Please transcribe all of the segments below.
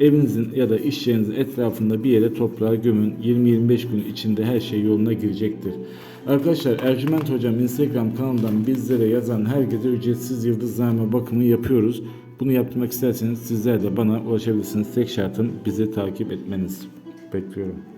evinizin ya da iş yerinizin etrafında bir yere toprağa gömün. 20-25 gün içinde her şey yoluna girecektir. Arkadaşlar Ercüment Hocam Instagram kanalından bizlere yazan herkese ücretsiz yıldızname bakımı yapıyoruz. Bunu yaptırmak isterseniz sizler de bana ulaşabilirsiniz. Tek şartım bizi takip etmeniz. Bekliyorum.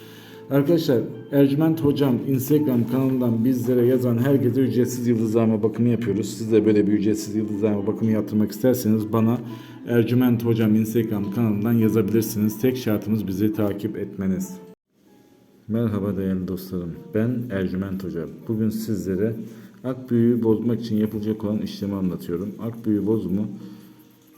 Arkadaşlar Ercüment Hocam Instagram kanalından bizlere yazan herkese ücretsiz yıldızlama bakımı yapıyoruz. Siz de böyle bir ücretsiz yıldızlama bakımı yaptırmak isterseniz bana Ercüment Hocam Instagram kanalından yazabilirsiniz. Tek şartımız bizi takip etmeniz. Merhaba değerli dostlarım. Ben Ercüment Hoca. Bugün sizlere ak büyüğü bozmak için yapılacak olan işlemi anlatıyorum. Ak büyüğü bozumu